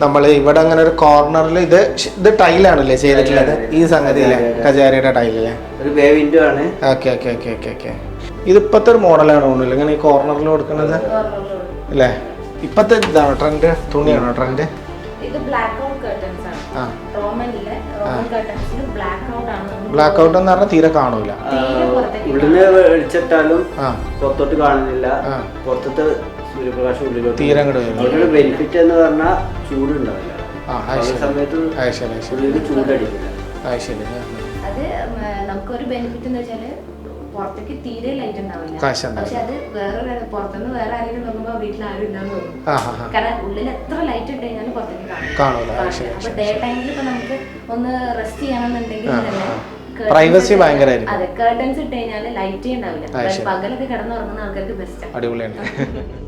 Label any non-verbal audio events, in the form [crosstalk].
നമ്മൾ ഇവിടെ അങ്ങനെ ഒരു കോർണറിൽ ഇത് ഇത് ടൈലാണല്ലേ ചെയ്തിട്ടുള്ളത്? ഈ സംഗതി അല്ലേ? കജാരിയുടെ ടൈലല്ലേ okay okay okay okay okay ഇത് ഇപ്പോഴത്തെ ഒരു മോഡലാണ് തോന്നുന്നില്ല ഇങ്ങനെ ഈ കോർണറിൽ കൊടുക്കുന്നത്? അല്ലേ? ഇപ്പോഴത്തെ ഇതാണോ ട്രെൻഡ് തുണിയാണോ ട്രെൻഡ് ഇത് ബ്ലാക്ക് ഔട്ട് കർട്ടൻസ് ആണ്. റോമനിലെ റോമൻ കർട്ടൻസിൽ ബ്ലാക്ക് ഔട്ട് ആണ്. ബ്ലാക്ക് ഔട്ട് എന്ന് പറഞ്ഞാൽ തീരെ കാണൂല. ഉള്ളിൽ വെളിച്ചിട്ടാലും പുറത്തോട്ട് കാണുന്നില്ല. പുറത്തത്തെ സൂര്യപ്രകാശം ഉള്ളിലോട്ട് തീരെ അങ്ങോട്ട് വരും അവരുടെ ബെനിഫിറ്റ് എന്ന് പറഞ്ഞാൽ ചൂടുണ്ടാവില്ല സമയത്ത് ഉള്ളിൽ ചൂടടിക്കില്ല. അത് നമുക്കൊരു ബെനിഫിറ്റ് എന്ന് വെച്ചാൽ പുറത്തേക്ക് തീരെ ലൈറ്റ് ഉണ്ടാവില്ല. പക്ഷെ അത് വേറെ പുറത്തുനിന്ന് വേറെ ആരെങ്കിലും നോക്കുമ്പോ വീട്ടിൽ ആരും ഇല്ലാന്ന് തോന്നും. കാരണം ഉള്ളിൽ എത്ര ലൈറ്റ് ഞാൻ പുറത്തേക്ക് കാണൂല. ഡേ ടൈമിൽ ഇപ്പൊ നമുക്ക് ഒന്ന് റെസ്റ്റ് ചെയ്യണമെന്നുണ്ടെങ്കിൽ തന്നെ അതെ കേർട്ടൻസ് ഇട്ട് കഴിഞ്ഞാൽ ലൈറ്റേ ഉണ്ടാവില്ല അത് ശരി. പകലൊക്കെ കിടന്നുറങ്ങുന്ന ആൾക്കാർക്ക് ബെസ്റ്റ് അടിപൊളിയാണ്. [laughs]